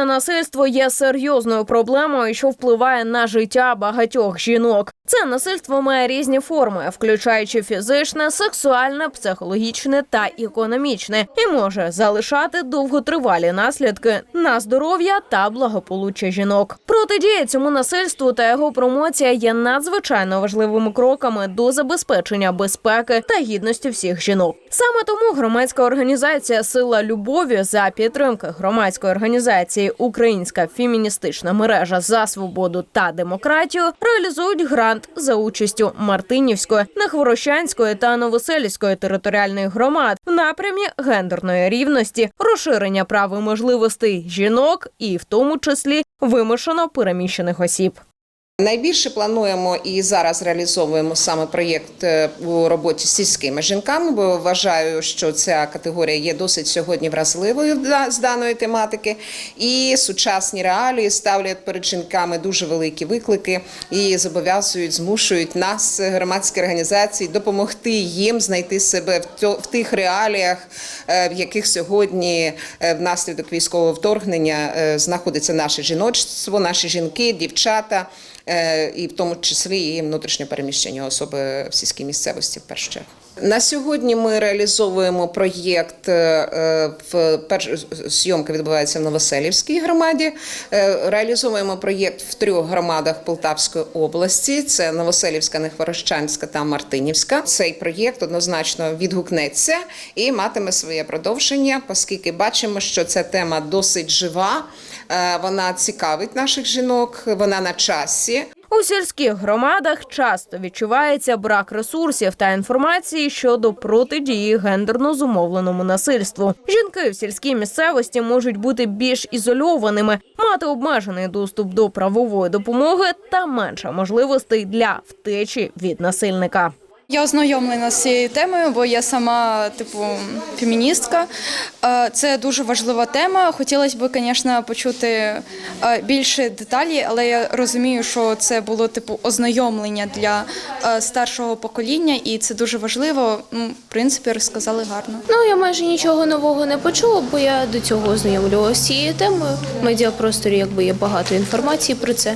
Гендерно насильство є серйозною проблемою, що впливає на життя багатьох жінок. Це насильство має різні форми, включаючи фізичне, сексуальне, психологічне та економічне, і може залишати довготривалі наслідки на здоров'я та благополуччя жінок. Протидія цьому насильству та його промоція є надзвичайно важливими кроками до забезпечення безпеки та гідності всіх жінок. Саме тому громадська організація Сила любові за підтримки громадської організації Українська феміністична мережа за свободу та демократію реалізують грант за участю Мартинівської, Нехворощанської та Новоселівської територіальних громад в напрямі гендерної рівності, розширення прав і можливостей жінок і в тому числі вимушено переміщених осіб. Найбільше плануємо і зараз реалізовуємо саме проєкт е, у роботі з сільськими жінками, бо вважаю, що ця категорія є досить сьогодні вразливою з даної тематики. І сучасні реалії ставлять перед жінками дуже великі виклики і зобов'язують, змушують нас, громадські організації, допомогти їм знайти себе в тих реаліях, е, в яких сьогодні е, внаслідок військового вторгнення знаходиться наше жіночство, наші жінки, дівчата. Е, і в тому числі і внутрішньо переміщені особи в сільській місцевості в першу чергу. На сьогодні ми реалізовуємо проєкт. е, В перш зйомка відбувається в Новоселівській громаді. Е, Реалізовуємо проєкт в трьох громадах Полтавської області: це Новоселівська, Нехворощанська та Мартинівська. Цей проєкт однозначно відгукнеться і матиме своє продовження, оскільки бачимо, що ця тема досить жива. Е, Вона цікавить наших жінок, вона на часі. У сільських громадах часто відчувається брак ресурсів та інформації щодо протидії гендерно зумовленому насильству. Жінки в сільській місцевості можуть бути більш ізольованими, мати обмежений доступ до правової допомоги та менше можливостей для втечі від насильника. Я ознайомлена з цією темою, бо я сама, типу, феміністка. Е, Це дуже важлива тема. Хотілося б, звісно, почути е, більше деталі, але я розумію, що це було типу ознайомлення для е, старшого покоління, і це дуже важливо. Ну, в принципі, розказали гарно. Ну, я майже нічого нового не почула, бо я до цього ознайомлювалася з цією темою. В медіапросторі якби є багато інформації про це.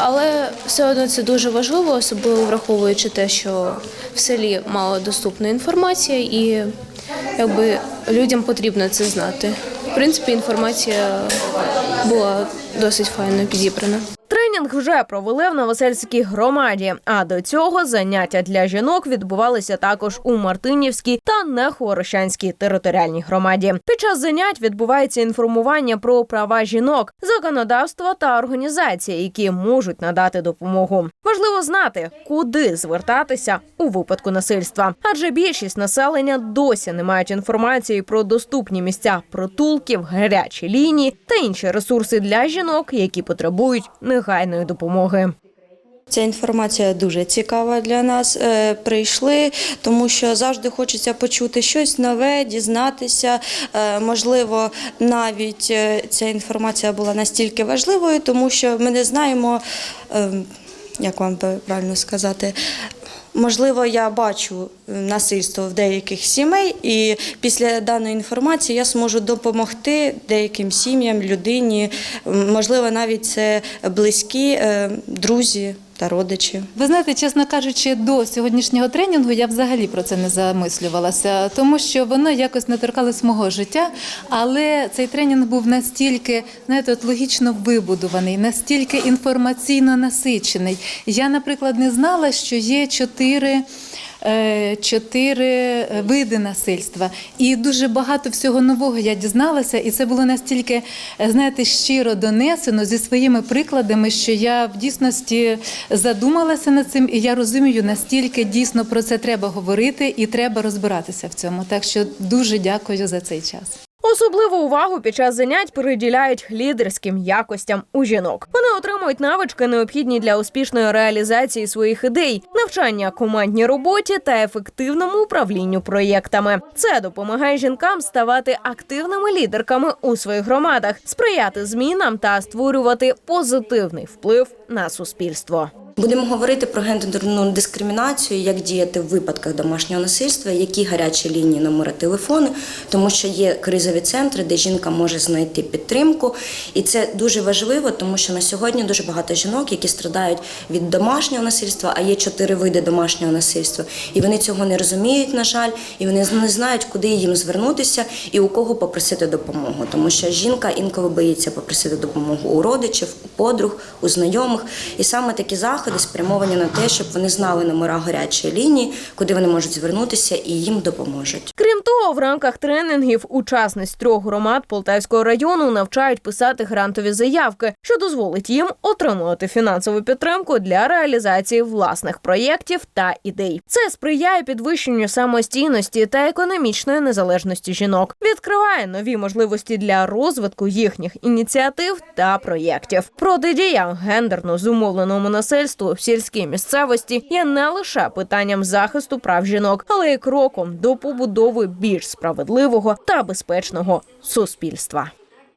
Але все одно це дуже важливо, особливо враховуючи те, що в селі мало доступна інформація, і якби людям потрібно це знати. В принципі, інформація була досить файно підібрана. Тренінг вже провели в Новосельській громаді. А до цього заняття для жінок відбувалися також у Мартинівській та Нехворощанській територіальній громаді. Під час занять відбувається інформування про права жінок, законодавство та організації, які можуть надати допомогу. Важливо знати, куди звертатися у випадку насильства, адже більшість населення досі не мають інформації про доступні місця притулків, гарячі лінії та інші ресурси для жінок, які потребують негайної допомоги. Ця інформація дуже цікава для нас. Е, Прийшли, тому що завжди хочеться почути щось нове, дізнатися. Е, Можливо, навіть е, ця інформація була настільки важливою, тому що ми не знаємо, е, як вам правильно сказати. Можливо, я бачу насильство в деяких сімей, і після даної інформації я зможу допомогти деяким сім'ям, людині. Можливо, навіть це близькі, е, друзі та родичі. Ви знаєте, чесно кажучи, до сьогоднішнього тренінгу я взагалі про це не замислювалася, тому що воно якось не торкалось мого життя. Але цей тренінг був настільки, знаєте, от логічно вибудований, настільки інформаційно насичений. Я, наприклад, не знала, що є чотири. Е, Чотири види насильства, і дуже багато всього нового я дізналася, і це було настільки, е, знаєте, щиро донесено зі своїми прикладами, що я в дійсності задумалася над цим, і я розумію, настільки дійсно про це треба говорити і треба розбиратися в цьому. Так що дуже дякую за цей час. Особливу увагу під час занять приділяють лідерським якостям у жінок. Вони отримують навички, необхідні для успішної реалізації своїх ідей, навчання командній роботі та ефективному управлінню проєктами. Це допомагає жінкам ставати активними лідерками у своїх громадах, сприяти змінам та створювати позитивний вплив на суспільство. Будемо говорити про гендерну дискримінацію, як діяти в випадках домашнього насильства, які гарячі лінії номери телефону, тому що є кризові центри, де жінка може знайти підтримку. І це дуже важливо, тому що на сьогодні дуже багато жінок, які страдають від домашнього насильства, а є чотири види домашнього насильства. І вони цього не розуміють, на жаль, і вони не знають, куди їм звернутися і у кого попросити допомогу. Тому що жінка інколи боїться попросити допомогу у родичів, у подруг, у знайомих. І саме такі заходи спрямовані на те, щоб вони знали номера гарячої лінії, куди вони можуть звернутися і їм допоможуть. Крім того, в рамках тренінгів учасниць трьох громад Полтавського району навчають писати грантові заявки, що дозволить їм отримувати фінансову підтримку для реалізації власних проєктів та ідей. Це сприяє підвищенню самостійності та економічної незалежності жінок, відкриває нові можливості для розвитку їхніх ініціатив та проєктів. Протидія гендерно зумовленому насильству в сільській місцевості є не лише питанням захисту прав жінок, але й кроком до побудови більш справедливого та безпечного суспільства.